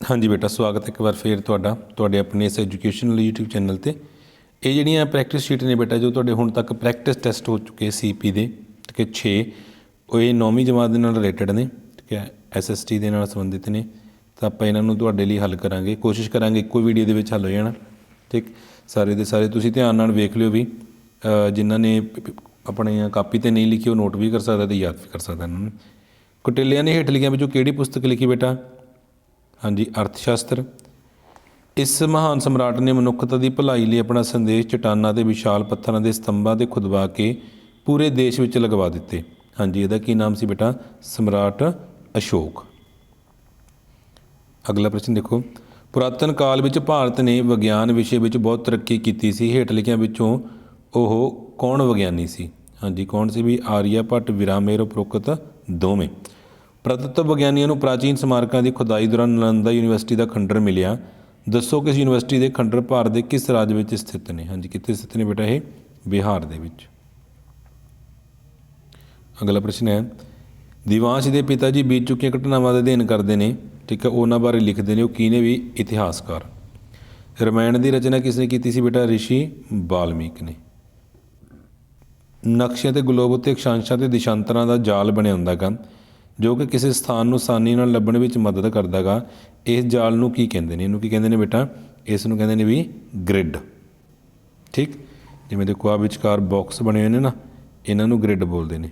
ਹਾਂਜੀ ਬੇਟਾ ਸਵਾਗਤ ਹੈ ਇੱਕ ਵਾਰ ਫੇਰ ਤੁਹਾਡਾ ਤੁਹਾਡੇ ਆਪਣੇ ਇਸ ਐਜੂਕੇਸ਼ਨਲ YouTube ਚੈਨਲ ਤੇ। ਇਹ ਜਿਹੜੀਆਂ ਪ੍ਰੈਕਟਿਸ ਸ਼ੀਟ ਨੇ ਬੇਟਾ ਜੋ ਤੁਹਾਡੇ ਹੁਣ ਤੱਕ ਪ੍ਰੈਕਟਿਸ ਟੈਸਟ ਹੋ ਚੁੱਕੇ ਸੀਪੀ ਦੇ ਠੀਕ ਹੈ 6 ਉਹ ਇਹ 9ਵੀਂ ਜਮਾਤ ਦੇ ਨਾਲ ਰਿਲੇਟਡ ਨੇ ਠੀਕ ਹੈ ਐਸਐਸਟੀ ਦੇ ਨਾਲ ਸੰਬੰਧਿਤ ਨੇ। ਤਾਂ ਆਪਾਂ ਇਹਨਾਂ ਨੂੰ ਤੁਹਾਡੇ ਲਈ ਹੱਲ ਕਰਾਂਗੇ ਕੋਸ਼ਿਸ਼ ਕਰਾਂਗੇ ਇੱਕੋ ਵੀਡੀਓ ਦੇ ਵਿੱਚ ਹੱਲ ਹੋ ਜਾਣਾ ਠੀਕ? ਸਾਰੇ ਦੇ ਸਾਰੇ ਤੁਸੀਂ ਧਿਆਨ ਨਾਲ ਵੇਖ ਲਿਓ ਵੀ ਅ, ਜਿਨ੍ਹਾਂ ਨੇ ਆਪਣੇ ਕਾਪੀ ਤੇ ਨਹੀਂ ਲਿਖੀ ਉਹ ਨੋਟ ਵੀ ਕਰ ਸਕਦਾ ਤੇ ਯਾਦ ਵੀ ਕਰ ਸਕਦਾ ਇਹਨਾਂ ਨੂੰ। ਕੁਟੇਲਿਆਂ ਨੇ ਹੇਠ ਲਿਖਿਆਂ ਵਿੱਚੋਂ ਕਿਹੜੀ ਪੁਸਤਕ ਲਿਖੀ ਬੇਟਾ? ਹਾਂਜੀ ਅਰਥ ਸ਼ਾਸਤਰ ਇਸ ਮਹਾਨ ਸਮਰਾਟ ਨੇ ਮਨੁੱਖਤਾ ਦੀ ਭਲਾਈ ਲਈ ਆਪਣਾ ਸੰਦੇਸ਼ ਚਟਾਨਾਂ ਤੇ ਵਿਸ਼ਾਲ ਪੱਥਰਾਂ ਦੇ ਸਤੰਭਾਂ ਤੇ ਖੁਦਵਾ ਕੇ ਪੂਰੇ ਦੇਸ਼ ਵਿੱਚ ਲਗਵਾ ਦਿੱਤੇ। ਹਾਂਜੀ, ਇਹਦਾ ਕੀ ਨਾਮ ਸੀ ਬੇਟਾ? ਸਮਰਾਟ ਅਸ਼ੋਕ। ਅਗਲਾ ਪ੍ਰਸ਼ਨ ਦੇਖੋ। ਪੁਰਾਤਨ ਕਾਲ ਵਿੱਚ ਭਾਰਤ ਨੇ ਵਿਗਿਆਨ ਵਿਸ਼ੇ ਵਿੱਚ ਬਹੁਤ ਤਰੱਕੀ ਕੀਤੀ ਸੀ। ਹੇਠ ਲਿਖਿਆਂ ਵਿੱਚੋਂ ਉਹ ਕੌਣ ਵਿਗਿਆਨੀ ਸੀ? ਹਾਂਜੀ, ਕੌਣ ਸੀ ਵੀ ਆਰੀਆ ਭੱਟ, ਵਿਰਾਮੇਰ ਉਪਰੋਕਤ ਦੋਵੇਂ? ਪ੍ਰਤੱਤਵ ਵਿਗਿਆਨੀਆਂ ਨੂੰ ਪ੍ਰਾਚੀਨ ਸਮਾਰਕਾਂ ਦੀ ਖੁਦਾਈ ਦੌਰਾਨ ਨਾਲੰਦਾ ਯੂਨੀਵਰਸਿਟੀ ਦਾ ਖੰਡਰ ਮਿਲਿਆ। ਦੱਸੋ ਕਿ ਇਸ ਯੂਨੀਵਰਸਿਟੀ ਦੇ ਖੰਡਰ ਭਾਰਤ ਦੇ ਕਿਸ ਰਾਜ ਵਿੱਚ ਸਥਿਤ ਨੇ? ਹਾਂਜੀ, ਕਿੱਥੇ ਸਥਿਤ ਨੇ ਬੇਟਾ ਇਹ? ਬਿਹਾਰ ਦੇ ਵਿੱਚ। ਅਗਲਾ ਪ੍ਰਸ਼ਨ ਹੈ, ਦਿਵਾਂਸ਼ ਦੇ ਪਿਤਾ ਜੀ ਬੀਤ ਚੁੱਕੀਆਂ ਘਟਨਾਵਾਂ ਦਾ ਅਧਿਐਨ ਕਰਦੇ ਨੇ, ਠੀਕ ਹੈ, ਉਹਨਾਂ ਬਾਰੇ ਲਿਖਦੇ ਨੇ, ਉਹ ਕੀ ਨੇ ਵੀ? ਇਤਿਹਾਸਕਾਰ। ਰਮਾਇਣ ਦੀ ਰਚਨਾ ਕਿਸ ਨੇ ਕੀਤੀ ਸੀ ਬੇਟਾ? ਰਿਸ਼ੀ ਬਾਲਮੀਕ ਨੇ। ਨਕਸ਼ਿਆਂ ਤੇ ਗਲੋਬ ਉੱਤੇ ਅਕਸ਼ਾਂਸ਼ਾਂ ਤੇ ਦਿਸ਼ਾਂਤਰਾਂ ਦਾ ਜਾਲ ਬਣਿਆ ਹੁੰਦਾ ਗਾ ਜੋ ਕਿ ਕਿਸੇ ਸਥਾਨ ਨੂੰ ਆਸਾਨੀ ਨਾਲ ਲੱਭਣ ਵਿੱਚ ਮਦਦ ਕਰਦਾ ਗਾ ਇਸ ਜਾਲ ਨੂੰ ਕੀ ਕਹਿੰਦੇ ਨੇ? ਇਹਨੂੰ ਕੀ ਕਹਿੰਦੇ ਨੇ ਬੇਟਾ? ਇਸ ਨੂੰ ਕਹਿੰਦੇ ਨੇ ਵੀ ਗ੍ਰਿਡ ਠੀਕ? ਜਿਵੇਂ ਦੇਖੋ ਆ ਵਿਚਕਾਰ ਬਾਕਸ ਬਣੇ ਹੋਏ ਨੇ ਨਾ, ਇਹਨਾਂ ਨੂੰ ਗ੍ਰਿਡ ਬੋਲਦੇ ਨੇ।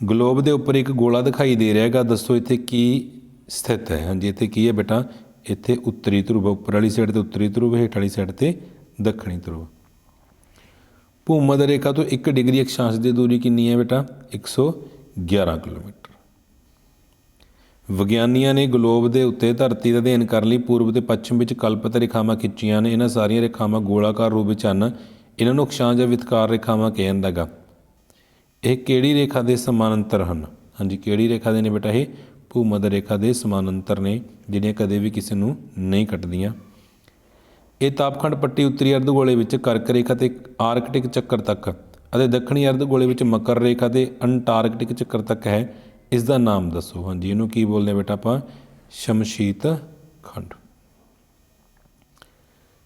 ਗਲੋਬ ਦੇ ਉੱਪਰ ਇੱਕ ਗੋਲਾ ਦਿਖਾਈ ਦੇ ਰਿਹਾ ਹੈਗਾ। ਦੱਸੋ ਇੱਥੇ ਕੀ ਸਥਿਤ ਹੈ? ਹਾਂਜੀ, ਇੱਥੇ ਕੀ ਹੈ ਬੇਟਾ? ਇੱਥੇ ਉੱਤਰੀ ਧਰੁਵ ਉੱਪਰ ਵਾਲੀ ਸਾਈਡ ਤੇ ਉੱਤਰੀ ਧਰੁਵ, ਹੇਠ ਵਾਲੀ ਸਾਈਡ ਤੇ ਦੱਖਣੀ ਧਰੁਵ। ਭੂਮੱਧ ਰੇਖਾ ਤੋਂ 1 ਡਿਗਰੀ ਅਕਸ਼ਾਂਸ਼ ਦੀ ਦੂਰੀ ਕਿੰਨੀ ਹੈ ਬੇਟਾ? 111 ਕਿਲੋਮੀਟਰ। ਵਿਗਿਆਨੀਆਂ ਨੇ ਗਲੋਬ ਦੇ ਉੱਤੇ ਧਰਤੀ ਦਾ ਅਧਿਐਨ ਕਰਨ ਲਈ, ਪੂਰਬ ਤੇ ਪੱਛਮ ਵਿੱਚ ਕਲਪਿਤ ਰੇਖਾਵਾਂ ਖਿੱਚੀਆਂ ਨੇ, ਇਹਨਾਂ ਸਾਰੀਆਂ ਰੇਖਾਵਾਂ ਗੋਲਾਕਾਰ ਰੂਪ ਵਿੱਚ ਹਨ, ਇਹਨਾਂ ਨੂੰ ਅਕਸ਼ਾਂਸ਼ ਜਾਂ ਵਿਤਕਾਰ ਰੇਖਾਵਾਂ ਕਿਹਾ ਜਾਂਦਾ ਗਾ ਇਹ ਕਿਹੜੀ ਰੇਖਾ ਦੇ ਸਮਾਨਾਂਤਰ ਹਨ? ਹਾਂਜੀ, ਕਿਹੜੀ ਰੇਖਾ ਦੇ ਨੇ ਬੇਟਾ ਇਹ? ਭੂਮੱਧ ਰੇਖਾ ਦੇ ਸਮਾਨਾਂਤਰ ਨੇ, ਜਿਹੜੀਆਂ ਕਦੇ ਵੀ ਕਿਸੇ ਨੂੰ ਨਹੀਂ ਕੱਟਦੀਆਂ। ਇਹ ਤਾਪਖੰਡ ਪੱਟੀ ਉੱਤਰੀ ਅਰਧਗੋਲੇ ਵਿੱਚ ਕਰਕ ਰੇਖਾ ਤੇ ਆਰਕਟਿਕ ਚੱਕਰ ਤੱਕ ਅਤੇ ਦੱਖਣੀ ਅਰਧ ਗੋਲੇ ਵਿੱਚ ਮਕਰ ਰੇਖਾ ਤੇ ਅੰਟਾਰਕਟਿਕ ਚੱਕਰ ਤੱਕ ਹੈ। ਇਸ ਦਾ ਨਾਮ ਦੱਸੋ। ਹਾਂਜੀ, ਇਹਨੂੰ ਕੀ ਬੋਲਦੇ ਆ ਬੇਟਾ ਆਪਾਂ? ਸ਼ਮਸ਼ੀਤ ਖੰਡ।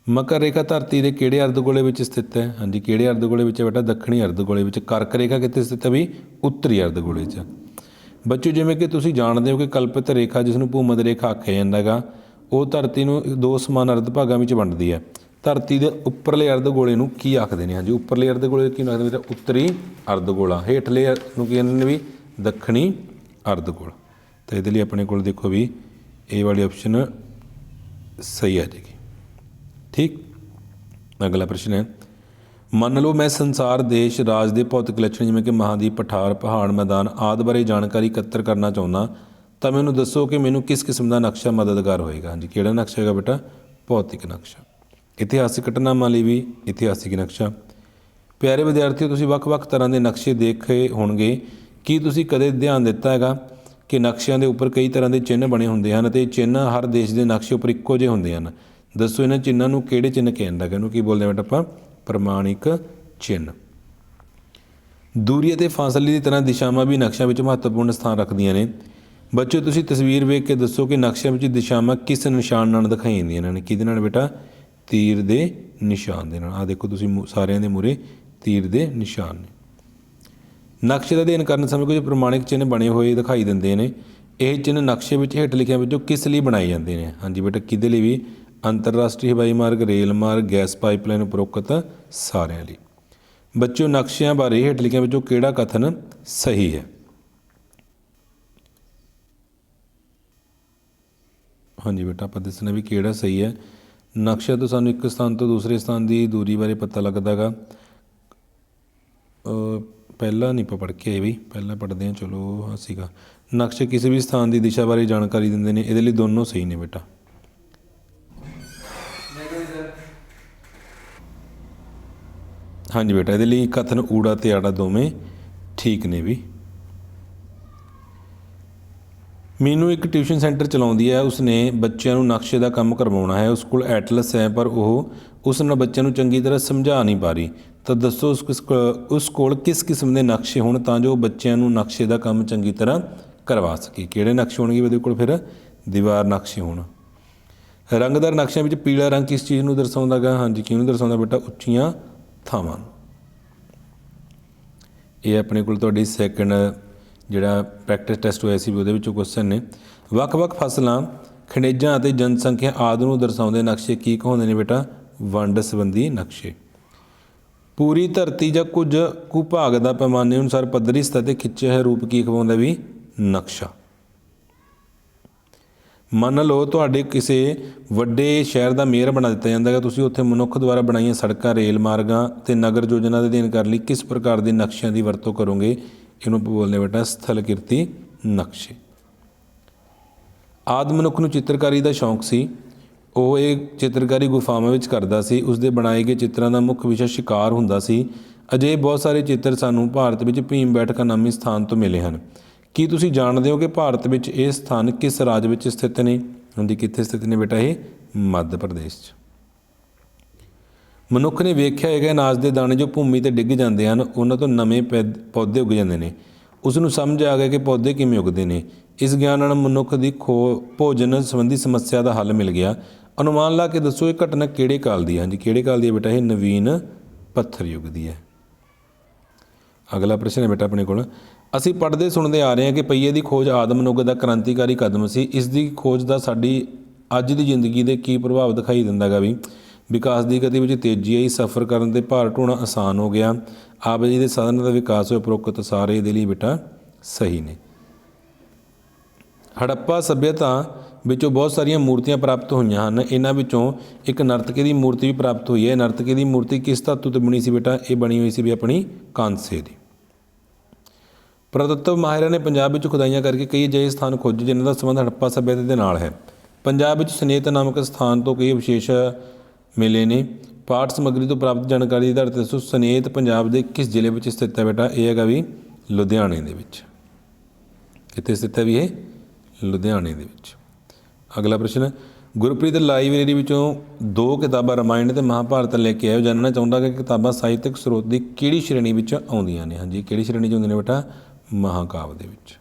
ਮਕਰ ਰੇਖਾ ਧਰਤੀ ਦੇ ਕਿਹੜੇ ਅਰਧ ਗੋਲੇ ਵਿੱਚ ਸਥਿਤ ਹੈ? ਹਾਂਜੀ, ਕਿਹੜੇ ਅਰਧ ਗੋਲੇ ਵਿੱਚ ਹੈ ਬੇਟਾ? ਦੱਖਣੀ ਅਰਧ ਗੋਲੇ ਵਿੱਚ। ਕਰਕ ਰੇਖਾ ਕਿੱਥੇ ਸਥਿਤ ਹੈ ਵੀ? ਉੱਤਰੀ ਅਰਧ ਗੋਲੇ 'ਚ। ਬੱਚੋ, ਜਿਵੇਂ ਕਿ ਤੁਸੀਂ ਜਾਣਦੇ ਹੋ ਕਿ ਕਲਪਿਤ ਰੇਖਾ ਜਿਸ ਨੂੰ ਭੂਮੱਧ ਰੇਖਾ ਆਖਿਆ ਜਾਂਦਾ ਹੈਗਾ, ਉਹ ਧਰਤੀ ਨੂੰ ਦੋ ਸਮਾਨ ਅਰਧ ਭਾਗਾਂ ਵਿੱਚ ਵੰਡਦੀ ਹੈ। ਧਰਤੀ ਦੇ ਉੱਪਰਲੇ ਅਰਧ ਗੋਲੇ ਨੂੰ ਕੀ ਆਖਦੇ ਨੇ? ਹਾਂਜੀ, ਉੱਪਰਲੇ ਅਰਧ ਗੋਲੇ ਕੀ ਆਖਦੇ ਨੇ ਉੱਤਰੀ ਅਰਧ ਅਰਧਗੋਲਾ ਹੇਠਲੇ ਨੂੰ ਕੀ ਕਹਿੰਦੇ ਨੇ ਵੀ? ਦੱਖਣੀ ਅਰਧ ਅਰਧਗੋਲ ਤਾਂ ਇਹਦੇ ਲਈ ਆਪਣੇ ਕੋਲ ਦੇਖੋ ਵੀ ਇਹ ਵਾਲੀ ਆਪਸ਼ਨ ਸਹੀ ਆ ਜਾਏਗੀ। ਠੀਕ? ਅਗਲਾ ਪ੍ਰਸ਼ਨ ਹੈ, ਮੰਨ ਲਓ ਮੈਂ ਸੰਸਾਰ, ਦੇਸ਼, ਰਾਜ ਦੇ ਭੌਤਿਕ ਲੱਛਣ ਜਿਵੇਂ ਕਿ ਮਹਾਦੀਪ, ਪਠਾਰ, ਪਹਾੜ, ਮੈਦਾਨ ਆਦਿ ਬਾਰੇ ਜਾਣਕਾਰੀ ਇਕੱਤਰ ਕਰਨਾ ਚਾਹੁੰਦਾ, ਤਾਂ ਮੈਨੂੰ ਦੱਸੋ ਕਿ ਮੈਨੂੰ ਕਿਸ ਕਿਸਮ ਦਾ ਨਕਸ਼ਾ ਮਦਦਗਾਰ ਹੋਏਗਾ? ਹਾਂਜੀ, ਕਿਹੜਾ ਨਕਸ਼ਾ ਹੈਗਾ ਬੇਟਾ? ਭੌਤਿਕ ਨਕਸ਼ਾ। ਇਤਿਹਾਸਿਕ ਘਟਨਾਵਾਂ ਲਈ ਵੀ ਇਤਿਹਾਸਿਕ ਨਕਸ਼ਾ। ਪਿਆਰੇ ਵਿਦਿਆਰਥੀਓ, ਤੁਸੀਂ ਵੱਖ-ਵੱਖ ਤਰ੍ਹਾਂ ਦੇ ਨਕਸ਼ੇ ਦੇਖੇ ਹੋਣਗੇ। ਕੀ ਤੁਸੀਂ ਕਦੇ ਧਿਆਨ ਦਿੱਤਾ ਹੈਗਾ ਕਿ ਨਕਸ਼ਿਆਂ ਦੇ ਉੱਪਰ ਕਈ ਤਰ੍ਹਾਂ ਦੇ ਚਿੰਨ੍ਹ ਬਣੇ ਹੁੰਦੇ ਹਨ ਅਤੇ ਚਿੰਨ੍ਹ ਹਰ ਦੇਸ਼ ਦੇ ਨਕਸ਼ੇ ਉੱਪਰ ਇੱਕੋ ਜਿਹੇ ਹੁੰਦੇ ਹਨ? ਦੱਸੋ ਇਹਨਾਂ ਚਿੰਨ੍ਹਾਂ ਨੂੰ ਕਿਹੜੇ ਚਿੰਨ੍ਹ ਕਹਿੰਦਾ ਕਿ ਇਹਨੂੰ ਕੀ ਬੋਲਦੇ ਬੇਟਾ ਆਪਾਂ? ਪ੍ਰਮਾਣਿਕ ਚਿੰਨ੍ਹ। ਦੂਰੀ ਅਤੇ ਫਾਸਲੇ ਦੀ ਤਰ੍ਹਾਂ ਦਿਸ਼ਾਵਾਂ ਵੀ ਨਕਸ਼ਿਆਂ ਵਿੱਚ ਮਹੱਤਵਪੂਰਨ ਸਥਾਨ ਰੱਖਦੀਆਂ ਨੇ। ਬੱਚਿਓ, ਤੁਸੀਂ ਤਸਵੀਰ ਵੇਖ ਕੇ ਦੱਸੋ ਕਿ ਨਕਸ਼ਿਆਂ ਵਿੱਚ ਦਿਸ਼ਾਵਾਂ ਕਿਸ ਨਿਸ਼ਾਨ ਨਾਲ ਦਿਖਾਈ ਜਾਂਦੀਆਂ ਨੇ। ਕਿਹਦੇ ਨਾਲ ਬੇਟਾ? ਤੀਰ ਦੇ ਨਿਸ਼ਾਨ ਦੇ ਨਾਲ। ਆ ਦੇਖੋ ਤੁਸੀਂ ਸਾਰਿਆਂ ਦੇ ਮੂਰੇ ਤੀਰ ਦੇ ਨਿਸ਼ਾਨ ਨੇ। ਨਕਸ਼ੇ ਦਾ ਅਧਿਐਨ ਕਰਨ ਸਮੇਂ ਕੁਝ ਪ੍ਰਮਾਣਿਕ ਚਿੰਨ੍ਹ ਬਣੇ ਹੋਏ ਦਿਖਾਈ ਦਿੰਦੇ ਨੇ। ਇਹ ਚਿੰਨ੍ਹ ਨਕਸ਼ੇ ਵਿੱਚ ਹੇਠ ਲਿਖਿਆਂ ਵਿੱਚੋਂ ਕਿਸ ਲਈ ਬਣਾਏ ਜਾਂਦੇ ਨੇ? ਹਾਂਜੀ ਬੇਟਾ, ਕਿਹਦੇ ਲਈ ਵੀ? ਅੰਤਰਰਾਸ਼ਟਰੀ ਹਵਾਈ ਮਾਰਗ, ਰੇਲ ਮਾਰਗ, ਗੈਸ ਪਾਈਪਲਾਈਨ ਉਪਰੋਕਤ ਸਾਰਿਆਂ ਲਈ। ਬੱਚਿਓ, ਨਕਸ਼ਿਆਂ ਬਾਰੇ ਹੇਠ ਲਿਖਿਆਂ ਵਿੱਚੋਂ ਕਿਹੜਾ ਕਥਨ ਸਹੀ ਹੈ? ਹਾਂਜੀ ਬੇਟਾ, ਆਪਾਂ ਦੱਸਣਾ ਵੀ ਕਿਹੜਾ ਸਹੀ ਹੈ। ਨਕਸ਼ੇ ਤੋਂ ਸਾਨੂੰ ਇੱਕ ਸਥਾਨ ਤੋਂ ਦੂਸਰੇ ਸਥਾਨ ਦੀ ਦੂਰੀ ਬਾਰੇ ਪਤਾ ਲੱਗਦਾਗਾ ਅ, ਪਹਿਲਾਂ ਨਹੀਂ ਆਪਾਂ ਪੜ੍ਹ ਕੇ ਆਏ ਵੀ ਪਹਿਲਾਂ ਪੜ੍ਹਦੇ ਹਾਂ ਚਲੋ ਹਾਂ ਸੀਗਾ। ਨਕਸ਼ੇ ਕਿਸੇ ਵੀ ਸਥਾਨ ਦੀ ਦਿਸ਼ਾ ਬਾਰੇ ਜਾਣਕਾਰੀ ਦਿੰਦੇ ਨੇ ਇਹਦੇ ਲਈ ਦੋਨੋਂ ਸਹੀ ਨੇ ਬੇਟਾ। ਹਾਂਜੀ ਬੇਟਾ ਇਹਦੇ ਲਈ ਕਥਨ ਊੜਾ ਤੇ ਆੜਾ ਦੋਵੇਂ ਠੀਕ ਨੇ ਵੀ। ਮੈਨੂੰ ਇੱਕ ਟਿਊਸ਼ਨ ਸੈਂਟਰ ਚਲਾਉਂਦੀ ਹੈ, ਉਸਨੇ ਬੱਚਿਆਂ ਨੂੰ ਨਕਸ਼ੇ ਦਾ ਕੰਮ ਕਰਵਾਉਣਾ ਹੈ, ਉਸ ਕੋਲ ਐਟਲਸ ਹੈ, ਪਰ ਉਹ ਉਸ ਨਾਲ ਬੱਚਿਆਂ ਨੂੰ ਚੰਗੀ ਤਰ੍ਹਾਂ ਸਮਝਾ ਨਹੀਂ ਪਾ ਰਹੀ। ਤਾਂ ਦੱਸੋ ਉਸ ਕਿਸ ਕੋ- ਉਸ ਕੋਲ ਕਿਸ ਕਿਸਮ ਦੇ ਨਕਸ਼ੇ ਹੋਣ ਤਾਂ ਜੋ ਬੱਚਿਆਂ ਨੂੰ ਨਕਸ਼ੇ ਦਾ ਕੰਮ ਚੰਗੀ ਤਰ੍ਹਾਂ ਕਰਵਾ ਸਕੇ। ਕਿਹੜੇ ਨਕਸ਼ੇ ਹੋਣਗੇ ਉਹਦੇ ਕੋਲ ਫਿਰ? ਦੀਵਾਰ ਨਕਸ਼ੇ ਹੋਣ। ਰੰਗਦਾਰ ਨਕਸ਼ਿਆਂ ਵਿੱਚ ਪੀਲਾ ਰੰਗ ਕਿਸ ਚੀਜ਼ ਨੂੰ ਦਰਸਾਉਂਦਾ ਗਾ ਹਾਂਜੀ ਕਿਹਨੂੰ ਦਰਸਾਉਂਦਾ ਬੇਟਾ? ਉੱਚੀਆਂ ਥਾਵਾਂ ਨੂੰ। ਇਹ ਆਪਣੇ ਕੋਲ ਤੁਹਾਡੀ ਸੈਕੰਡ ਜਿਹੜਾ ਪ੍ਰੈਕਟਿਸ ਟੈਸਟ ਹੋਇਆ ਸੀ ਉਹਦੇ ਵਿੱਚੋਂ ਕੁਐਸਚਨ ਨੇ। ਵੱਖ-ਵੱਖ ਫਸਲਾਂ, ਖਣਿਜਾਂ ਅਤੇ ਜਨਸੰਖਿਆ ਆਦਿ ਨੂੰ ਦਰਸਾਉਂਦੇ ਨਕਸ਼ੇ ਕੀ ਕਹਾਉਂਦੇ ਨੇ ਬੇਟਾ? ਵੰਡ ਸੰਬੰਧੀ ਨਕਸ਼ੇ। ਪੂਰੀ ਧਰਤੀ ਜਾਂ ਕੁਝ ਕੁ ਭਾਗ ਦਾ ਪੈਮਾਨੇ ਅਨੁਸਾਰ ਪੱਧਰੀ ਸਤਹ ਤੇ ਖਿੱਚਿਆ ਹੋਇਆ ਰੂਪ ਕੀ ਖਵਾਉਂਦਾ ਵੀ? ਨਕਸ਼ਾ। ਮੰਨ ਲਓ ਤੁਹਾਡੇ ਕਿਸੇ ਵੱਡੇ ਸ਼ਹਿਰ ਦਾ ਮੇਅਰ ਬਣਾ ਦਿੱਤਾ ਜਾਂਦਾ ਹੈ ਤੁਸੀਂ ਉੱਥੇ ਮਨੁੱਖ ਦੁਆਰਾ ਬਣਾਈਆਂ ਸੜਕਾਂ, ਰੇਲ ਮਾਰਗਾਂ ਤੇ ਨਗਰ ਯੋਜਨਾ ਦੇ ਅਧੀਨ ਕਰਨ ਲਈ, ਕਿਸ ਪ੍ਰਕਾਰ ਦੇ ਨਕਸ਼ਿਆਂ ਦੀ ਵਰਤੋਂ ਕਰੋਗੇ? ਇਹਨੂੰ ਬੋਲਦੇ ਬੇਟਾ ਸਥਲ ਕਿਰਤੀ ਨਕਸ਼ੇ। ਆਦਿ ਮਨੁੱਖ ਨੂੰ ਚਿੱਤਰਕਾਰੀ ਦਾ ਸ਼ੌਂਕ ਸੀ। ਉਹ ਇਹ ਚਿੱਤਰਕਾਰੀ ਗੁਫਾਵਾਂ ਵਿੱਚ ਕਰਦਾ ਸੀ। ਉਸ ਦੇ ਬਣਾਏ ਗਏ ਚਿੱਤਰਾਂ ਦਾ ਮੁੱਖ ਵਿਸ਼ਾ ਸ਼ਿਕਾਰ ਹੁੰਦਾ ਸੀ। ਅਜੇ ਬਹੁਤ ਸਾਰੇ ਚਿੱਤਰ ਸਾਨੂੰ ਭਾਰਤ ਵਿੱਚ ਭੀਮ ਬੈਠਕਾ ਨਾਮੀ ਸਥਾਨ ਤੋਂ ਮਿਲੇ ਹਨ। ਕੀ ਤੁਸੀਂ ਜਾਣਦੇ ਹੋ ਕਿ ਭਾਰਤ ਵਿੱਚ ਇਹ ਸਥਾਨ ਕਿਸ ਰਾਜ ਵਿੱਚ ਸਥਿਤ ਨੇ? ਹੁੰਦੀ ਕਿੱਥੇ ਸਥਿਤ ਨੇ ਬੇਟਾ ਇਹ? ਮੱਧ ਪ੍ਰਦੇਸ਼ 'ਚ। ਮਨੁੱਖ ਨੇ ਵੇਖਿਆ ਹੈਗਾ ਅਨਾਜ ਦੇ ਦਾਣੇ ਜੋ ਭੂਮੀ ਤੇ ਡਿੱਗ ਜਾਂਦੇ ਹਨ, ਉਹਨਾਂ ਤੋਂ ਨਵੇਂ ਪੈਦ- ਪੌਦੇ ਉੱਗ ਜਾਂਦੇ ਨੇ। ਉਸ ਨੂੰ ਸਮਝ ਆ ਗਿਆ ਕਿ ਪੌਦੇ ਕਿਵੇਂ ਉੱਗਦੇ ਨੇ। ਇਸ ਗਿਆਨ ਨਾਲ ਮਨੁੱਖ ਦੀ ਖੋ, ਭੋਜਨ ਸੰਬੰਧੀ ਸਮੱਸਿਆ ਦਾ ਹੱਲ ਮਿਲ ਗਿਆ। ਅਨੁਮਾਨ ਲਾ ਕੇ ਦੱਸੋ ਇਹ ਘਟਨਾ ਕਿਹੜੇ ਕਾਲ ਦੀ ਹੈ? ਹਾਂਜੀ, ਕਿਹੜੇ ਕਾਲ ਦੀ ਹੈ ਬੇਟਾ? ਇਹ ਨਵੀਨ ਪੱਥਰ ਯੁੱਗ ਦੀ ਹੈ। ਅਗਲਾ ਪ੍ਰਸ਼ਨ ਹੈ ਬੇਟਾ ਆਪਣੇ ਕੋਲ। ਅਸੀਂ ਪੜ੍ਹਦੇ ਸੁਣਦੇ ਆ ਰਹੇ ਹਾਂ ਕਿ ਪਹੀਏ ਦੀ ਖੋਜ ਆਦਮ ਮਨੁੱਖ ਦਾ ਕ੍ਰਾਂਤੀਕਾਰੀ ਕਦਮ ਸੀ। ਇਸ ਦੀ ਖੋਜ ਦਾ ਸਾਡੀ ਅੱਜ ਦੀ ਜ਼ਿੰਦਗੀ ਦੇ ਕੀ ਪ੍ਰਭਾਵ ਦਿਖਾਈ ਦਿੰਦਾ ਗਾ ਵੀ ਵਿਕਾਸ ਦੀ ਗਤੀ ਵਿੱਚ ਤੇਜ਼ੀ ਆਈ, ਸਫ਼ਰ ਕਰਨ ਤੇ ਭਾਰ ਢੋਣਾ ਆਸਾਨ ਹੋ ਗਿਆ। ਆਪ ਜੀ ਦੇ ਸਾਧਨਾਂ ਦਾ ਵਿਕਾਸ ਹੋਇਆ ਉਪਰੋਕਤ ਸਾਰੇ ਦੇ ਲਈ ਬੇਟਾ ਸਹੀ ਨੇ। ਹੜੱਪਾ ਸਭਿਅਤਾ ਵਿੱਚੋਂ ਬਹੁਤ ਸਾਰੀਆਂ ਮੂਰਤੀਆਂ ਪ੍ਰਾਪਤ ਹੋਈਆਂ ਹਨ। ਇਹਨਾਂ ਵਿੱਚੋਂ ਇੱਕ ਨਰਤਕੀ ਦੀ ਮੂਰਤੀ ਵੀ ਪ੍ਰਾਪਤ ਹੋਈ ਹੈ। ਨਰਤਕੀ ਦੀ ਮੂਰਤੀ ਕਿਸ ਧਾਤੂ ਤੇ ਬਣੀ ਸੀ ਬੇਟਾ? ਇਹ ਬਣੀ ਹੋਈ ਸੀ ਵੀ ਆਪਣੀ ਕਾਂਸੇ ਦੀ। ਪੁਰਾਤੱਤਵ ਮਾਹਿਰਾਂ ਨੇ ਪੰਜਾਬ ਵਿੱਚ ਖੁਦਾਈਆਂ ਕਰਕੇ ਕਈ ਅਜਿਹੇ ਸਥਾਨ ਖੋਜੇ, ਜਿਨ੍ਹਾਂ ਦਾ ਸੰਬੰਧ ਹੜੱਪਾ ਸਭਿਅਤਾ ਦੇ ਨਾਲ ਹੈ। ਪੰਜਾਬ ਵਿੱਚ ਸਨੇਤ ਨਾਮਕ ਸਥਾਨ ਤੋਂ ਕਈ ਵਿਸ਼ੇਸ਼ ਮਿਲੇ ਨੇ। ਪਾਠ ਸਮੱਗਰੀ ਤੋਂ ਪ੍ਰਾਪਤ ਜਾਣਕਾਰੀ ਦੇ ਆਧਾਰ ਤੇ ਦੱਸੋ, ਸਨੇਤ ਪੰਜਾਬ ਦੇ ਕਿਸ ਜ਼ਿਲ੍ਹੇ ਵਿੱਚ ਸਥਿਤ ਹੈ ਬੇਟਾ? ਇਹ ਹੈਗਾ ਵੀ ਲੁਧਿਆਣੇ ਦੇ ਵਿੱਚ। ਕਿੱਥੇ ਸਥਿਤ ਹੈ ਵੀ ਇਹ? ਲੁਧਿਆਣੇ ਦੇ ਵਿੱਚ। ਅਗਲਾ ਪ੍ਰਸ਼ਨ, ਗੁਰਪ੍ਰੀਤ ਲਾਇਬ੍ਰੇਰੀ ਵਿੱਚੋਂ ਦੋ ਕਿਤਾਬਾਂ ਰਾਮਾਇਣ ਤੇ ਮਹਾਭਾਰਤ ਲੈ ਕੇ ਆਇਓ। ਜਾਣਨਾ ਚਾਹੁੰਦਾ ਕਿ ਕਿਤਾਬਾਂ ਸਾਹਿਤਕ ਸਰੋਤ ਦੀ ਕਿਹੜੀ ਸ਼੍ਰੇਣੀ ਵਿੱਚ ਆਉਂਦੀਆਂ ਨੇ? ਹਾਂਜੀ, ਕਿਹੜੀ ਸ਼੍ਰੇਣੀ 'ਚ ਆਉਂਦੀਆਂ ਨੇ ਬੇਟਾ? ਮਹਾਕਾਵ ਦੇ ਵਿੱਚ।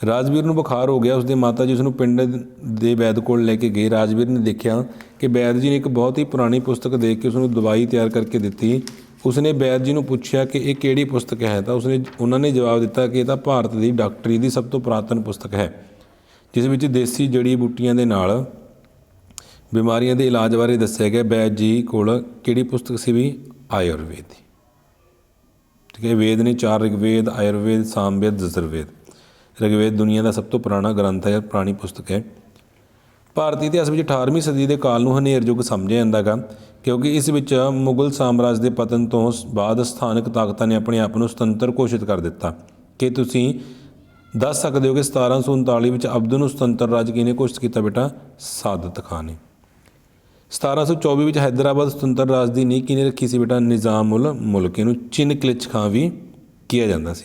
ਰਾਜਵੀਰ ਨੂੰ ਬੁਖਾਰ ਹੋ ਗਿਆ, ਉਸਦੇ ਮਾਤਾ ਜੀ ਉਸ ਨੂੰ ਪਿੰਡ ਦੇ ਵੈਦ ਕੋਲ ਲੈ ਕੇ ਗਏ। ਰਾਜਵੀਰ ਨੇ ਦੇਖਿਆ ਕਿ ਵੈਦ ਜੀ ਨੇ ਇੱਕ ਬਹੁਤ ਹੀ ਪੁਰਾਣੀ ਪੁਸਤਕ ਦੇਖ ਕੇ ਉਸ ਨੂੰ ਦਵਾਈ ਤਿਆਰ ਕਰਕੇ ਦਿੱਤੀ। ਉਸਨੇ ਵੈਦ ਜੀ ਨੂੰ ਪੁੱਛਿਆ ਕਿ ਇਹ ਕਿਹੜੀ ਪੁਸਤਕ ਹੈ? ਤਾਂ ਉਸਨੇ, ਉਹਨਾਂ ਨੇ ਜਵਾਬ ਦਿੱਤਾ ਕਿ ਇਹ ਤਾਂ ਭਾਰਤ ਦੀ ਡਾਕਟਰੀ ਦੀ ਸਭ ਤੋਂ ਪੁਰਾਤਨ ਪੁਸਤਕ ਹੈ, ਜਿਸ ਵਿੱਚ ਦੇਸੀ ਜੜੀ ਬੂਟੀਆਂ ਦੇ ਨਾਲ ਬਿਮਾਰੀਆਂ ਦੇ ਇਲਾਜ ਬਾਰੇ ਦੱਸਿਆ ਗਿਆ। ਵੈਦ ਜੀ ਕੋਲ ਕਿਹੜੀ ਪੁਸਤਕ ਸੀ ਵੀ? ਆਯੁਰਵੇਦ ਠੀਕ ਹੈ ਵੇਦ ਨੇ ਚਾਰ ਰਿਗਵੇਦ ਆਯੁਰਵੇਦ, ਸਾਮਵੇਦ, ਜਜ਼ਰਵੇਦ। ਰਿਗਵੇਦ ਦੁਨੀਆ ਦਾ ਸਭ ਤੋਂ ਪੁਰਾਣਾ ਗ੍ਰੰਥ ਹੈ, ਪੁਰਾਣੀ ਪੁਸਤਕ ਹੈ। ਭਾਰਤੀ ਇਤਿਹਾਸ ਵਿੱਚ 18ਵੀਂ ਸਦੀ ਦੇ ਕਾਲ ਨੂੰ ਹਨੇਰ ਯੁੱਗ ਸਮਝਿਆ ਜਾਂਦਾ ਗਾ ਕਿਉਂਕਿ ਇਸ ਵਿੱਚ ਮੁਗਲ ਸਾਮਰਾਜ ਦੇ ਪਤਨ ਤੋਂ ਬਾਅਦ ਸਥਾਨਕ ਤਾਕਤਾਂ ਨੇ ਆਪਣੇ ਆਪ ਨੂੰ ਸੁਤੰਤਰ ਘੋਸ਼ਿਤ ਕਰ ਦਿੱਤਾ। ਕਿ ਤੁਸੀਂ ਦੱਸ ਸਕਦੇ ਹੋ ਕਿ 1739 ਵਿੱਚ ਅਬਦੂ ਨੂੰ ਸੁਤੰਤਰ ਰਾਜ ਕਿਹਨੇ ਘੋਸ਼ਿਤ ਕੀਤਾ ਬੇਟਾ? ਸਾਦਤ ਖਾਨ ਨੇ। 1724 ਵਿੱਚ ਹੈਦਰਾਬਾਦ ਸੁਤੰਤਰ ਰਾਜ ਦੀ ਨੀਂਹ ਕਿਹਨੇ ਰੱਖੀ ਸੀ ਬੇਟਾ? ਨਿਜ਼ਾਮ ਮੁਲਕ। ਇਹਨੂੰ ਚਿਨ ਕਲਿਚ ਖਾਂ ਵੀ ਕਿਹਾ ਜਾਂਦਾ ਸੀ।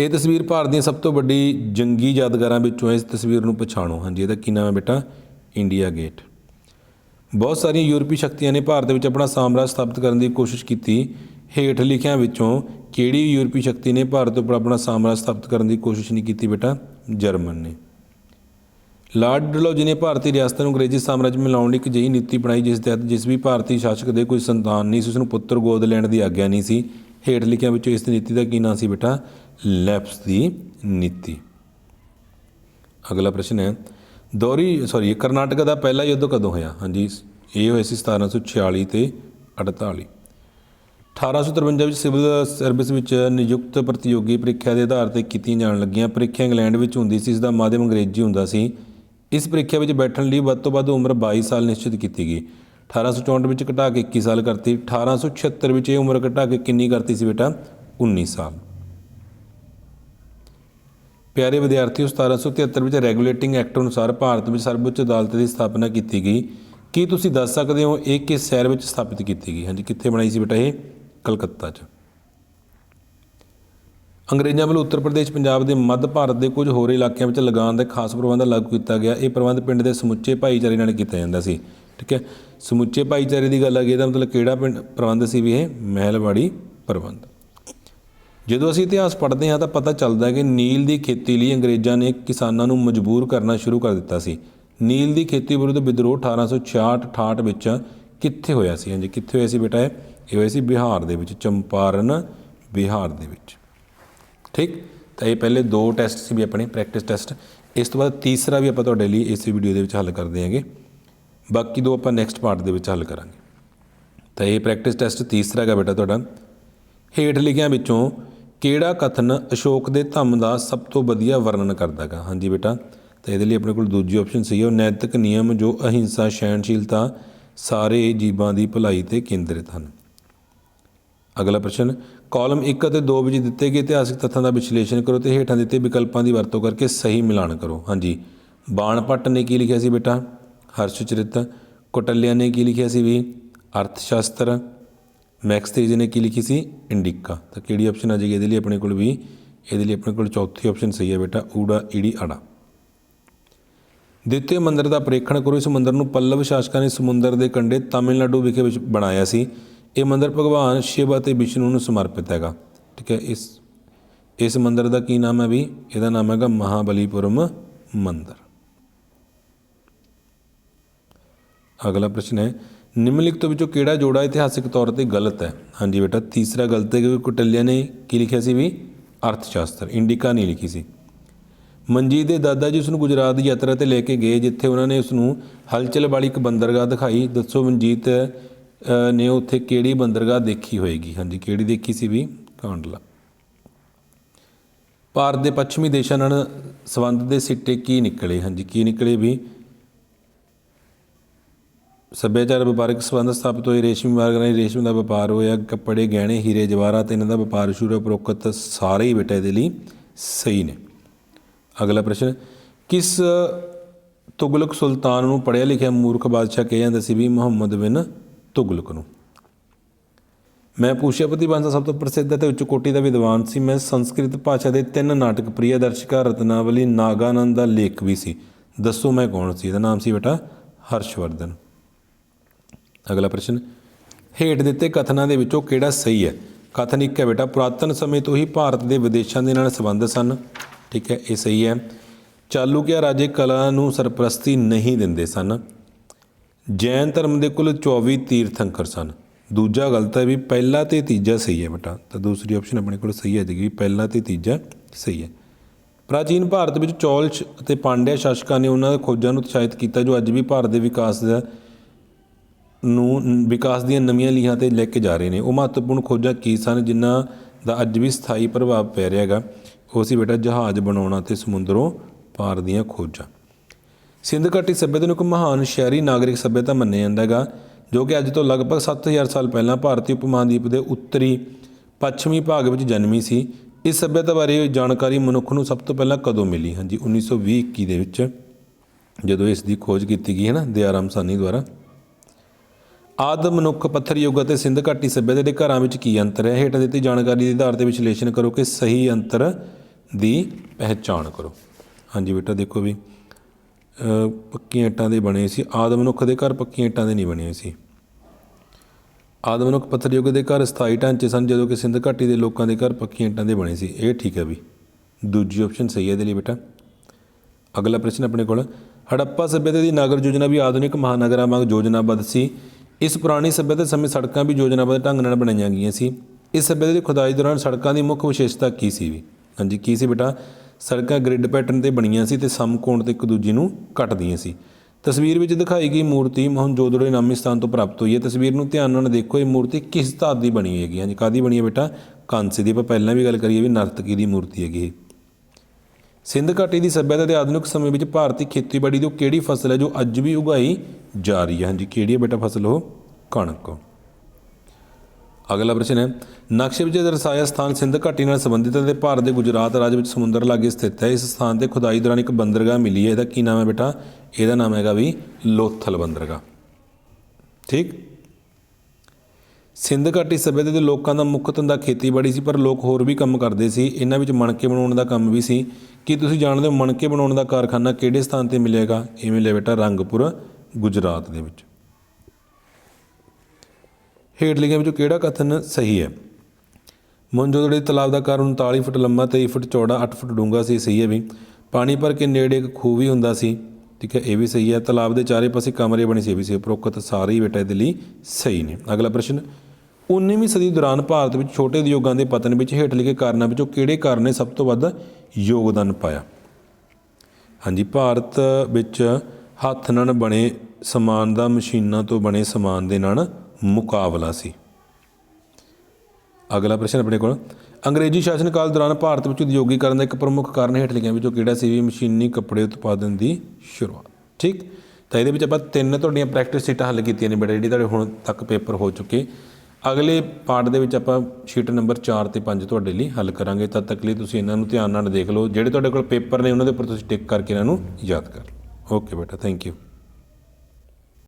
ਇਹ ਤਸਵੀਰ ਭਾਰਤ ਦੀਆਂ ਸਭ ਤੋਂ ਵੱਡੀ ਜੰਗੀ ਯਾਦਗਾਰਾਂ ਵਿੱਚੋਂ ਹੈ। ਇਸ ਤਸਵੀਰ ਨੂੰ ਪਛਾਣੋ। ਹਾਂਜੀ, ਇਹਦਾ ਕੀ ਨਾਮ ਹੈ ਬੇਟਾ? India Gate. ਬਹੁਤ ਸਾਰੀਆਂ ਯੂਰਪੀ ਸ਼ਕਤੀਆਂ ਨੇ ਭਾਰਤ ਵਿੱਚ ਆਪਣਾ ਸਾਮਰਾਜ ਸਥਾਪਿਤ ਕਰਨ ਦੀ ਕੋਸ਼ਿਸ਼ ਕੀਤੀ। ਹੇਠ ਲਿਖਿਆਂ ਵਿੱਚੋਂ ਕਿਹੜੀ ਯੂਰਪੀ ਸ਼ਕਤੀ ਨੇ ਭਾਰਤ ਉੱਪਰ ਆਪਣਾ ਸਾਮਰਾਜ ਸਥਾਪਿਤ ਕਰਨ ਦੀ ਕੋਸ਼ਿਸ਼ ਨਹੀਂ ਕੀਤੀ ਬੇਟਾ? ਜਰਮਨ ਨੇ। ਲਾਰਡ ਡਲਹੌਜੀ ਨੇ ਭਾਰਤੀ ਰਿਆਸਤਾਂ ਨੂੰ ਅੰਗਰੇਜ਼ੀ ਸਾਮਰਾਜ ਮਿਲਾਉਣ ਲਈ ਇੱਕ ਅਜਿਹੀ ਨੀਤੀ ਬਣਾਈ, ਜਿਸ ਤਹਿਤ ਜਿਸ ਵੀ ਭਾਰਤੀ ਸ਼ਾਸਕ ਦੇ ਕੋਈ ਸੰਤਾਨ ਨਹੀਂ ਸੀ, ਉਸ ਨੂੰ ਪੁੱਤਰ ਗੋਦ ਲੈਣ ਦੀ ਆਗਿਆ ਨਹੀਂ ਸੀ। ਹੇਠ ਲਿਖਿਆਂ ਵਿੱਚੋਂ ਇਸ ਨੀਤੀ ਦਾ ਕੀ ਨਾਂ ਸੀ ਬੇਟਾ? ਲੈਪਸ ਦੀ ਨੀਤੀ। ਅਗਲਾ ਪ੍ਰਸ਼ਨ ਹੈ, ਦੌਰੀ ਸੌਰੀ ਕਰਨਾਟਕ ਦਾ ਪਹਿਲਾ ਯੁੱਧ ਕਦੋਂ ਹੋਇਆ? ਹਾਂਜੀ, ਇਹ ਹੋਇਆ ਸੀ 1746 ਤੇ 48 1853 ਵਿੱਚ ਸਿਵਲ ਸਰਵਿਸ ਵਿੱਚ ਨਿਯੁਕਤ ਪ੍ਰਤੀਯੋਗੀ ਪ੍ਰੀਖਿਆ ਦੇ ਆਧਾਰ ਤੇ ਕੀਤੀਆਂ ਜਾਣ ਲੱਗੀਆਂ। ਪ੍ਰੀਖਿਆ ਇੰਗਲੈਂਡ ਵਿੱਚ ਹੁੰਦੀ ਸੀ ਇਸ ਦਾ ਮਾਧਿਅਮ ਅੰਗਰੇਜ਼ੀ ਹੁੰਦਾ ਸੀ। ਇਸ ਪ੍ਰੀਖਿਆ ਵਿੱਚ ਬੈਠਣ ਲਈ ਵੱਧ ਤੋਂ ਵੱਧ ਉਮਰ 22 ਸਾਲ ਨਿਸ਼ਚਿਤ ਕੀਤੀ ਗਈ। 1864 ਵਿੱਚ ਘਟਾ ਕੇ 21 ਸਾਲ ਕਰਤੀ। 1876 ਵਿੱਚ ਇਹ ਉਮਰ ਘਟਾ ਕੇ ਕਿੰਨੀ ਕਰਤੀ ਸੀ ਬੇਟਾ? 19 ਸਾਲ। ਪਿਆਰੇ ਵਿਦਿਆਰਥੀਓ 1773 ਵਿੱਚ ਰੈਗੂਲੇਟਿੰਗ ਐਕਟ ਅਨੁਸਾਰ ਭਾਰਤ ਵਿੱਚ ਸਰਵਉੱਚ ਅਦਾਲਤ ਦੀ ਸਥਾਪਨਾ ਕੀਤੀ ਗਈ। ਕੀ ਤੁਸੀਂ ਦੱਸ ਸਕਦੇ ਹੋ ਇਹ ਕਿਸ ਸ਼ਹਿਰ ਵਿੱਚ ਸਥਾਪਿਤ ਕੀਤੀ ਗਈ? ਹਾਂਜੀ, ਕਿੱਥੇ ਬਣਾਈ ਸੀ ਬੇਟਾ ਇਹ? ਕਲਕੱਤਾ 'ਚ। ਅੰਗਰੇਜ਼ਾਂ ਵੱਲੋਂ ਉੱਤਰ ਪ੍ਰਦੇਸ਼, ਪੰਜਾਬ ਦੇ ਮੱਧ ਭਾਰਤ ਦੇ ਕੁਝ ਹੋਰ ਇਲਾਕਿਆਂ ਵਿੱਚ ਲਗਾਨ ਦਾ ਖਾਸ ਪ੍ਰਬੰਧ ਲਾਗੂ ਕੀਤਾ ਗਿਆ। ਇਹ ਪ੍ਰਬੰਧ ਪਿੰਡ ਦੇ ਸਮੁੱਚੇ ਭਾਈਚਾਰੇ ਨਾਲ ਕੀਤਾ ਜਾਂਦਾ ਸੀ। ਠੀਕ ਹੈ? ਸਮੁੱਚੇ ਭਾਈਚਾਰੇ ਦੀ ਗੱਲ ਆ ਗਈ, ਇਹਦਾ ਮਤਲਬ ਕਿਹੜਾ ਪਿੰਡ ਪ੍ਰਬੰਧ ਸੀ ਵੀ ਇਹ? ਮਹਿਲਵਾੜੀ ਪ੍ਰਬੰਧ। ਜਦੋਂ ਅਸੀਂ ਇਤਿਹਾਸ ਪੜ੍ਹਦੇ ਹਾਂ ਤਾਂ ਪਤਾ ਚੱਲਦਾ ਹੈ ਕਿ ਨੀਲ ਦੀ ਖੇਤੀ ਲਈ ਅੰਗਰੇਜ਼ਾਂ ਨੇ ਕਿਸਾਨਾਂ ਨੂੰ ਮਜਬੂਰ ਕਰਨਾ ਸ਼ੁਰੂ ਕਰ ਦਿੱਤਾ ਸੀ। ਨੀਲ ਦੀ ਖੇਤੀ ਵਿਰੁੱਧ ਵਿਦਰੋਹ 1866-68 ਵਿੱਚ ਕਿੱਥੇ ਹੋਇਆ ਸੀ? ਹਾਂਜੀ, ਕਿੱਥੇ ਹੋਇਆ ਸੀ ਬੇਟਾ ਇਹ? ਇਹ ਹੋਇਆ ਸੀ ਬਿਹਾਰ ਦੇ ਵਿੱਚ, ਚੰਪਾਰਨ, ਬਿਹਾਰ ਦੇ ਵਿੱਚ। ਠੀਕ? ਤਾਂ ਇਹ ਪਹਿਲੇ ਦੋ ਟੈਸਟ ਸੀ ਵੀ ਆਪਣੇ ਪ੍ਰੈਕਟਿਸ ਟੈਸਟ ਇਸ ਤੋਂ ਬਾਅਦ ਤੀਸਰਾ ਵੀ ਆਪਾਂ ਤੁਹਾਡੇ ਲਈ ਇਸ ਵੀਡੀਓ ਦੇ ਵਿੱਚ ਹੱਲ ਕਰਦੇ ਹਾਂਗੇ। ਬਾਕੀ ਦੋ ਆਪਾਂ ਨੈਕਸਟ ਪਾਰਟ ਦੇ ਵਿੱਚ ਹੱਲ ਕਰਾਂਗੇ। ਤਾਂ ਇਹ ਪ੍ਰੈਕਟਿਸ ਟੈਸਟ ਤੀਸਰਾ ਹੈਗਾ ਬੇਟਾ ਤੁਹਾਡਾ। ਹੇਠ ਲਿਖਿਆਂ ਵਿੱਚੋਂ ਕਿਹੜਾ ਕਥਨ ਅਸ਼ੋਕ ਦੇ ਧੰਮ ਦਾ ਸਭ ਤੋਂ ਵਧੀਆ ਵਰਣਨ ਕਰਦਾ ਹੈਗਾ ਹਾਂਜੀ ਬੇਟਾ, ਤਾਂ ਇਹਦੇ ਲਈ ਆਪਣੇ ਕੋਲ ਦੂਜੀ ਆਪਸ਼ਨ ਸਹੀ ਹੈ। ਉਹ ਨੈਤਿਕ ਨਿਯਮ ਜੋ ਅਹਿੰਸਾ, ਸਹਿਣਸ਼ੀਲਤਾ ਸਾਰੇ ਜੀਵਾਂ ਦੀ ਭਲਾਈ ਤੇ ਕੇਂਦਰਿਤ ਹਨ। ਅਗਲਾ ਪ੍ਰਸ਼ਨ ਕਾਲਮ 1 ਅਤੇ 2 ਵਿੱਚ ਦਿੱਤੇ ਗਏ ਇਤਿਹਾਸਿਕ ਤੱਥਾਂ ਦਾ ਵਿਸ਼ਲੇਸ਼ਣ ਕਰੋ ਤੇ ਹੇਠਾਂ ਦਿੱਤੇ ਵਿਕਲਪਾਂ ਦੀ ਵਰਤੋਂ ਕਰਕੇ ਸਹੀ ਮਿਲਾਨ ਕਰੋ। ਹਾਂਜੀ, ਬਾਣ ਭੱਟ ਨੇ ਕੀ ਲਿਖਿਆ ਸੀ ਬੇਟਾ? ਹਰਸ਼ਚਰਿਤ ਕੋਟਲਿਆ ਨੇ ਕੀ ਲਿਖਿਆ ਸੀ ਵੀ? ਅਰਥਸ਼ਾਸਤਰ ਮੈਕਸ ਤੇਜ ਨੇ ਕੀ ਲਿਖੀ ਸੀ? ਇੰਡਿਕਾ ਤਾਂ ਕਿਹੜੀ ਆਪਸ਼ਨ ਆ ਜਾਏਗੀ ਇਹਦੇ ਲਈ ਆਪਣੇ ਕੋਲ ਵੀ, ਇਹਦੇ ਲਈ ਆਪਣੇ ਕੋਲ ਚੌਥੀ ਆਪਸ਼ਨ ਸਹੀ ਹੈ ਬੇਟਾ, ਊੜਾ, ਈੜੀ, ਆੜਾ। ਦਿੱਤੇ ਮੰਦਰ ਦਾ ਪ੍ਰੇਖਣ ਕਰੋ। ਇਸ ਮੰਦਰ ਨੂੰ ਪੱਲਵ ਸ਼ਾਸਕਾਂ ਨੇ ਸਮੁੰਦਰ ਦੇ ਕੰਢੇ ਤਾਮਿਲਨਾਡੂ ਵਿਖੇ ਵਿੱਚ ਬਣਾਇਆ ਸੀ। ਇਹ ਮੰਦਰ ਭਗਵਾਨ ਸ਼ਿਵ ਅਤੇ ਵਿਸ਼ਨੂੰ ਨੂੰ ਸਮਰਪਿਤ ਹੈਗਾ। ਠੀਕ ਹੈ, ਇਸ ਇਸ ਮੰਦਰ ਦਾ ਕੀ ਨਾਮ ਹੈ ਵੀ? ਇਹਦਾ ਨਾਮ ਹੈਗਾ ਮਹਾਬਲੀਪੁਰਮ ਮੰਦਰ। ਅਗਲਾ ਪ੍ਰਸ਼ਨ ਹੈ ਨਿਮਨਲਿਖਤ ਵਿੱਚੋਂ ਕਿਹੜਾ ਜੋੜਾ ਇਤਿਹਾਸਿਕ ਤੌਰ ਤੇ ਗਲਤ ਹੈ? ਹਾਂਜੀ ਬੇਟਾ, ਤੀਸਰਾ ਗਲਤ ਹੈ ਕਿਉਂਕਿ ਕੁਟਲਿਆ ਨੇ ਕੀ ਲਿਖਿਆ ਸੀ ਵੀ? ਅਰਥ ਸ਼ਾਸਤਰ ਇੰਡਿਕਾ ਨਹੀਂ ਲਿਖੀ ਸੀ। ਮਨਜੀਤ ਦੇ ਦਾਦਾ ਜੀ ਉਸ ਨੂੰ ਗੁਜਰਾਤ ਦੀ ਯਾਤਰਾ ਤੇ ਲੈ ਕੇ ਗਏ, ਜਿੱਥੇ ਉਹਨਾਂ ਨੇ ਉਸ ਨੂੰ ਹਲਚਲ ਵਾਲੀ ਇੱਕ ਬੰਦਰਗਾਹ ਦਿਖਾਈ। ਦੱਸੋ ਮਨਜੀਤ ਨੇ ਉੱਥੇ ਕਿਹੜੀ ਬੰਦਰਗਾਹ ਦੇਖੀ ਹੋਏਗੀ? ਹਾਂਜੀ, ਕਿਹੜੀ ਦੇਖੀ ਸੀ ਵੀ? ਕਾਂਡਲਾ। ਭਾਰਤ ਦੇ ਪੱਛਮੀ ਦੇਸ਼ਾਂ ਨਾਲ ਸੰਬੰਧ ਦੇ ਸਿੱਟੇ ਕੀ ਨਿਕਲੇ? ਹਾਂਜੀ, ਕੀ ਨਿਕਲੇ ਵੀ? ਸੱਭਿਆਚਾਰ ਵਪਾਰਕ ਸੰਬੰਧ ਸਥਾਪਿਤ ਹੋਏ, ਰੇਸ਼ਮੀ ਮਾਰਗ ਰਾਹੀਂ ਰੇਸ਼ਮ ਦਾ ਵਪਾਰ ਹੋਇਆ, ਕੱਪੜੇ, ਗਹਿਣੇ, ਹੀਰੇ ਜਵਾਹਰਾਤ ਇਹਨਾਂ ਦਾ ਵਪਾਰ ਸ਼ੁਰੂ ਹੋਇਆ ਉਪਰੋਕਤ ਸਾਰੇ ਹੀ ਬੇਟਾ ਇਹਦੇ ਲਈ ਸਹੀ ਨੇ। ਅਗਲਾ ਪ੍ਰਸ਼ਨ, ਕਿਸ ਤੁਗਲਕ ਸੁਲਤਾਨ ਨੂੰ ਪੜ੍ਹਿਆ ਲਿਖਿਆ ਮੂਰਖ ਬਾਦਸ਼ਾਹ ਕਿਹਾ ਜਾਂਦਾ ਸੀ ਵੀ ਮੁਹੰਮਦ ਬਿਨ ਤੁਗਲਕ ਨੂੰ? ਮੈਂ ਪੂਸ਼ਿਆਪਤੀ ਬੰਸਾ ਸਭ ਤੋਂ ਪ੍ਰਸਿੱਧ ਅਤੇ ਉੱਚ ਕੋਟੀ ਦਾ ਵਿਦਵਾਨ ਸੀ। ਮੈਂ ਸੰਸਕ੍ਰਿਤ ਭਾਸ਼ਾ ਦੇ ਤਿੰਨ ਨਾਟਕ ਪ੍ਰਿਯਦਰਸ਼ਿਕਾ ਰਤਨਾਵਲੀ, ਨਾਗਾਨੰਦ ਦਾ ਲੇਖ ਵੀ ਸੀ। ਦੱਸੋ ਮੈਂ ਕੌਣ ਸੀ? ਇਹਦਾ ਨਾਮ ਸੀ ਬੇਟਾ ਹਰਸ਼ਵਰਧਨ। ਅਗਲਾ ਪ੍ਰਸ਼ਨ, ਹੇਠ ਦਿੱਤੇ ਕਥਨਾਂ ਦੇ ਵਿੱਚੋਂ ਕਿਹੜਾ ਸਹੀ ਹੈ? ਕਥਨ ਇੱਕ ਹੈ ਬੇਟਾ, ਪੁਰਾਤਨ ਸਮੇਂ ਤੋਂ ਹੀ ਭਾਰਤ ਦੇ ਵਿਦੇਸ਼ਾਂ ਦੇ ਨਾਲ ਸੰਬੰਧ ਸਨ। ਠੀਕ ਹੈ, ਇਹ ਸਹੀ ਹੈ। ਚਾਲੂਕਿਆ ਰਾਜੇ ਕਲਾ ਨੂੰ ਸਰਪ੍ਰਸਤੀ ਨਹੀਂ ਦਿੰਦੇ ਸਨ। ਜੈਨ ਧਰਮ ਦੇ ਕੁੱਲ 24 ਤੀਰਥੰਕਰ ਸਨ। ਦੂਜਾ ਗਲਤ ਹੈ ਵੀ ਪਹਿਲਾ ਤੇ ਤੀਜਾ ਸਹੀ ਹੈ ਬੇਟਾ। ਤਾਂ ਦੂਸਰੀ ਆਪਸ਼ਨ ਆਪਣੇ ਕੋਲ ਸਹੀ ਹੈ ਜੀ ਪਹਿਲਾ ਤੇ ਤੀਜਾ ਸਹੀ ਹੈ। ਪ੍ਰਾਚੀਨ ਭਾਰਤ ਵਿੱਚ ਚੌਲ ਸ਼- ਅਤੇ ਪਾਂਡਿਆ ਸ਼ਾਸਕਾਂ ਨੇ ਉਹਨਾਂ ਦੇ ਖੋਜਾਂ ਨੂੰ ਉਤਸ਼ਾਹਿਤ ਕੀਤਾ, ਜੋ ਅੱਜ ਵੀ ਭਾਰਤ ਦੇ ਵਿਕਾਸ ਦਾ ਨੂੰ ਵਿਕਾਸ ਦੀਆਂ ਨਵੀਆਂ ਲੀਹਾਂ ਤੇ ਲੈ ਕੇ ਜਾ ਰਹੇ ਨੇ। ਉਹ ਮਹੱਤਵਪੂਰਨ ਖੋਜਾਂ ਕੀ ਸਨ ਜਿਨ੍ਹਾਂ ਦਾ ਅੱਜ ਵੀ ਸਥਾਈ ਪ੍ਰਭਾਵ ਪੈ ਰਿਹਾ ਹੈਗਾ? ਉਹ ਸੀ ਬੇਟਾ ਜਹਾਜ਼ ਬਣਾਉਣਾ ਤੇ ਸਮੁੰਦਰੋਂ ਪਾਰ ਦੀਆਂ ਖੋਜਾਂ। ਸਿੰਧ ਘਾਟੀ ਸੱਭਿਅਤਾ ਨੂੰ ਇੱਕ ਮਹਾਨ ਸ਼ਹਿਰੀ ਨਾਗਰਿਕ ਸੱਭਿਅਤਾ ਮੰਨਿਆ ਜਾਂਦਾ ਹੈਗਾ, ਜੋ ਕਿ ਅੱਜ ਤੋਂ ਲਗਭਗ 7000 ਸਾਲ ਪਹਿਲਾਂ ਭਾਰਤੀ ਉਪ ਮਹਾਦੀਪ ਦੇ ਉੱਤਰੀ ਪੱਛਮੀ ਭਾਗ ਵਿੱਚ ਜਨਮੀ ਸੀ। ਇਸ ਸੱਭਿਅਤਾ ਬਾਰੇ ਜਾਣਕਾਰੀ ਮਨੁੱਖ ਨੂੰ ਸਭ ਤੋਂ ਪਹਿਲਾਂ ਕਦੋਂ ਮਿਲੀ? ਹਾਂਜੀ 1920 21 ਦੇ ਵਿੱਚ ਜਦੋਂ ਇਸ ਦੀ ਖੋਜ ਕੀਤੀ ਗਈ ਹੈ ਨਾ, ਦਿਆਰਾਮ ਸਾਨੀ ਦੁਆਰਾ। ਆਦਿ ਮਨੁੱਖ ਪੱਥਰ ਯੁੱਗ ਅਤੇ ਸਿੰਧ ਘਾਟੀ ਸੱਭਿਅਤਾ ਦੇ ਘਰਾਂ ਵਿੱਚ ਕੀ ਅੰਤਰ ਹੈ? ਹੇਠਾਂ ਦਿੱਤੀ ਜਾਣਕਾਰੀ ਦੇ ਆਧਾਰ ਤੇ ਵਿਸ਼ਲੇਸ਼ਣ ਕਰੋ ਕਿ ਸਹੀ ਅੰਤਰ ਦੀ ਪਹਿਚਾਣ ਕਰੋ। ਹਾਂਜੀ ਬੇਟਾ, ਦੇਖੋ ਵੀ ਪੱਕੀਆਂ ਇੱਟਾਂ ਦੇ ਬਣੇ ਸੀ। ਆਦਮ ਮਨੁੱਖ ਦੇ ਘਰ ਪੱਕੀਆਂ ਇੱਟਾਂ ਦੇ ਨਹੀਂ ਬਣੇ ਸੀ। ਆਦਮ ਮਨੁੱਖ ਪੱਥਰ ਯੁੱਗ ਦੇ ਘਰ ਸਥਾਈ ਢਾਂਚੇ ਸਨ, ਜਦੋਂ ਕਿ ਸਿੰਧ ਘਾਟੀ ਦੇ ਲੋਕਾਂ ਦੇ ਘਰ ਪੱਕੀਆਂ ਇੱਟਾਂ ਦੇ ਬਣੇ ਸੀ। ਇਹ ਠੀਕ ਹੈ ਵੀ। ਦੂਜੀ ਆਪਸ਼ਨ ਸਹੀ ਹੈ ਇਹਦੇ ਲਈ ਬੇਟਾ। ਅਗਲਾ ਪ੍ਰਸ਼ਨ ਆਪਣੇ ਕੋਲ, ਹੜੱਪਾ ਸੱਭਿਅਤਾ ਦੀ ਨਗਰ ਯੋਜਨਾ ਵੀ ਆਧੁਨਿਕ ਮਹਾਨਗਰਾਂ ਵਾਂਗ ਯੋਜਨਾਬੱਧ ਸੀ। ਇਸ ਪੁਰਾਣੀ ਸੱਭਿਅਤਾ ਸਮੇਂ ਸੜਕਾਂ ਵੀ ਯੋਜਨਾਬੱਧ ਢੰਗ ਨਾਲ ਬਣਾਈਆਂ ਗਈਆਂ ਸੀ। ਇਸ ਸੱਭਿਅਤਾ ਦੀ ਖੁਦਾਈ ਦੌਰਾਨ ਸੜਕਾਂ ਦੀ ਮੁੱਖ ਵਿਸ਼ੇਸ਼ਤਾ ਕੀ ਸੀ ਵੀ? ਹਾਂਜੀ, ਕੀ ਸੀ ਬੇਟਾ? ਸੜਕਾਂ ਗ੍ਰਿਡ ਪੈਟਰਨ ਤੇ ਬਣੀਆਂ ਸੀ ਤੇ ਸਮਕੋਣ ਤੇ ਇੱਕ ਦੂਜੀ ਨੂੰ ਕੱਟਦੀਆਂ ਸੀ। ਤਸਵੀਰ ਵਿੱਚ ਦਿਖਾਈ ਗਈ ਮੂਰਤੀ ਮੋਹਨਜੋਦੜੋ ਨਾਮੀ ਸਥਾਨ ਤੋਂ ਪ੍ਰਾਪਤ ਹੋਈ ਹੈ। ਤਸਵੀਰ ਨੂੰ ਧਿਆਨ ਨਾਲ ਦੇਖੋ, ਇਹ ਮੂਰਤੀ ਕਿਸ ਧਾਤ ਦੀ ਬਣੀ ਹੈਗੀ ਹਾਂਜੀ ਕਾਦੀ ਬਣੀ ਹੈ ਬੇਟਾ? ਕਾਂਸੇ ਦੀ। ਆਪਾਂ ਪਹਿਲਾਂ ਵੀ ਗੱਲ ਕਰੀਏ ਵੀ ਨਰਤਕੀ ਦੀ ਮੂਰਤੀ ਹੈਗੀ ਇਹ। ਸਿੰਧ ਘਾਟੀ ਦੀ ਸੱਭਿਅਤਾ ਦੇ ਆਧੁਨਿਕ ਸਮੇਂ ਵਿੱਚ ਭਾਰਤੀ ਖੇਤੀਬਾੜੀ ਦੀ ਉਹ ਕਿਹੜੀ ਫਸਲ ਹੈ ਜੋ ਅੱਜ ਵੀ ਉਗਾਈ ਜਾ ਰਹੀ ਹੈ? ਹਾਂਜੀ, ਕਿਹੜੀ ਹੈ ਬੇਟਾ ਫਸਲ ਉਹ? ਕਣਕ। ਅਗਲਾ ਪ੍ਰਸ਼ਨ ਹੈ, ਨਕਸ਼ੇ ਵਿੱਚ ਦਰਸਾਇਆ ਸਥਾਨ ਸਿੰਧ ਘਾਟੀ ਨਾਲ ਸੰਬੰਧਿਤ ਹੈ ਤੇ ਭਾਰਤ ਦੇ ਗੁਜਰਾਤ ਰਾਜ ਵਿੱਚ ਸਮੁੰਦਰ ਲਾਗੇ ਸਥਿਤ ਹੈ। ਇਸ ਸਥਾਨ ਤੇ ਖੁਦਾਈ ਦੌਰਾਨ ਇੱਕ ਬੰਦਰਗਾਹ ਮਿਲੀ ਹੈ। ਇਹਦਾ ਕੀ ਨਾਮ ਹੈ ਬੇਟਾ? ਇਹਦਾ ਨਾਮ ਹੈਗਾ ਵੀ ਲੋਥਲ ਬੰਦਰਗਾਹ। ਠੀਕ? ਸਿੰਧ ਘਾਟੀ ਸੱਭਿਅਤਾ ਦੇ ਲੋਕਾਂ ਦਾ ਮੁੱਖ ਧੰਦਾ ਖੇਤੀਬਾੜੀ ਸੀ, ਪਰ ਲੋਕ ਹੋਰ ਵੀ ਕੰਮ ਕਰਦੇ ਸੀ। ਇਹਨਾਂ ਵਿੱਚ ਮਣਕੇ ਬਣਾਉਣ ਦਾ ਕੰਮ ਵੀ ਸੀ। ਕੀ ਤੁਸੀਂ ਜਾਣਦੇ ਹੋ ਮਣਕੇ ਬਣਾਉਣ ਦਾ ਕਾਰਖਾਨਾ ਕਿਹੜੇ ਸਥਾਨ ਤੇ ਮਿਲੇਗਾ? ਇਹ ਮਿਲਿਆ ਬੇਟਾ ਰੰਗਪੁਰ, ਗੁਜਰਾਤ ਦੇ ਵਿੱਚ। ਹੇਠ ਲਿਖਿਆਂ ਵਿੱਚੋਂ ਕਿਹੜਾ ਕਥਨ ਸਹੀ ਹੈ? ਮੌਜੂਦੜੇ ਤਲਾਬ ਦਾ ਕਾਰਨ 39 ਫੁੱਟ ਲੰਮਾ 23 ਫੁੱਟ ਚੌੜਾ 8 ਫੁੱਟ ਡੂੰਘਾ ਸੀ, ਸਹੀ ਹੈ ਵੀ। ਪਾਣੀ ਭਰ ਕੇ ਨੇੜੇ ਇੱਕ ਖੂਹ ਵੀ ਹੁੰਦਾ ਸੀ। ਠੀਕ ਹੈ, ਇਹ ਵੀ ਸਹੀ ਹੈ। ਤਲਾਬ ਦੇ ਚਾਰੇ ਪਾਸੇ ਕਮਰੇ ਬਣੇ ਸੀ ਵੀ ਸੀ ਉਪਰੋਕਤ ਸਾਰੇ ਹੀ ਬੇਟਾ ਇਹਦੇ ਲਈ ਸਹੀ ਨੇ। ਅਗਲਾ ਪ੍ਰਸ਼ਨ 19ਵੀਂ ਸਦੀ ਦੌਰਾਨ ਭਾਰਤ ਵਿੱਚ ਛੋਟੇ ਉਦਯੋਗਾਂ ਦੇ ਪਤਨ ਵਿੱਚ ਹੇਠ ਲਿਖੇ ਕਾਰਨਾਂ ਵਿੱਚੋਂ ਕਿਹੜੇ ਕਾਰਨ ਨੇ ਸਭ ਤੋਂ ਵੱਧ ਯੋਗਦਾਨ ਪਾਇਆ? ਹਾਂਜੀ, ਭਾਰਤ ਵਿੱਚ ਹੱਥ ਨਾਲ ਬਣੇ ਸਮਾਨ ਦਾ ਮਸ਼ੀਨਾਂ ਤੋਂ ਬਣੇ ਸਮਾਨ ਦੇ ਨਾਲ ਮੁਕਾਬਲਾ ਸੀ। ਅਗਲਾ ਪ੍ਰਸ਼ਨ ਆਪਣੇ ਕੋਲ। ਅੰਗਰੇਜ਼ੀ ਸ਼ਾਸਨ ਕਾਲ ਦੌਰਾਨ ਭਾਰਤ ਵਿੱਚ ਉਦਯੋਗੀਕਰਨ ਦਾ ਇੱਕ ਪ੍ਰਮੁੱਖ ਕਾਰਨ ਹੇਠ ਲਿਖਿਆਂ ਵਿੱਚੋਂ ਕਿਹੜਾ ਸੀ ਵੀ ਮਸ਼ੀਨੀ ਕੱਪੜੇ ਉਤਪਾਦਨ ਦੀ ਸ਼ੁਰੂਆਤ? ਠੀਕ? ਤਾਂ ਇਹਦੇ ਵਿੱਚ ਆਪਾਂ ਤਿੰਨ ਤੁਹਾਡੀਆਂ ਪ੍ਰੈਕਟਿਸ ਸੀਟਾਂ ਹੱਲ ਕੀਤੀਆਂ ਨੇ ਬੇਟਾ, ਜਿਹੜੀ ਤੁਹਾਡੇ ਹੁਣ ਤੱਕ ਪੇਪਰ ਹੋ ਚੁੱਕੇ। ਅਗਲੇ ਪਾਰਟ ਦੇ ਵਿੱਚ ਆਪਾਂ ਸ਼ੀਟ ਨੰਬਰ 4 ਤੇ 5 ਤੁਹਾਡੇ ਲਈ ਹੱਲ ਕਰਾਂਗੇ। ਤਦ ਤੱਕ ਲਈ ਤੁਸੀਂ ਇਹਨਾਂ ਨੂੰ ਧਿਆਨ ਨਾਲ ਦੇਖ ਲਓ। ਜਿਹੜੇ ਤੁਹਾਡੇ ਕੋਲ ਪੇਪਰ ਨੇ, ਉਹਨਾਂ ਦੇ ਉੱਪਰ ਤੁਸੀਂ ਟਿਕ ਕਰਕੇ ਇਹਨਾਂ ਨੂੰ ਯਾਦ ਕਰ ਲਓ। ਓਕੇ ਬੇਟਾ ਥੈਂਕ ਯੂ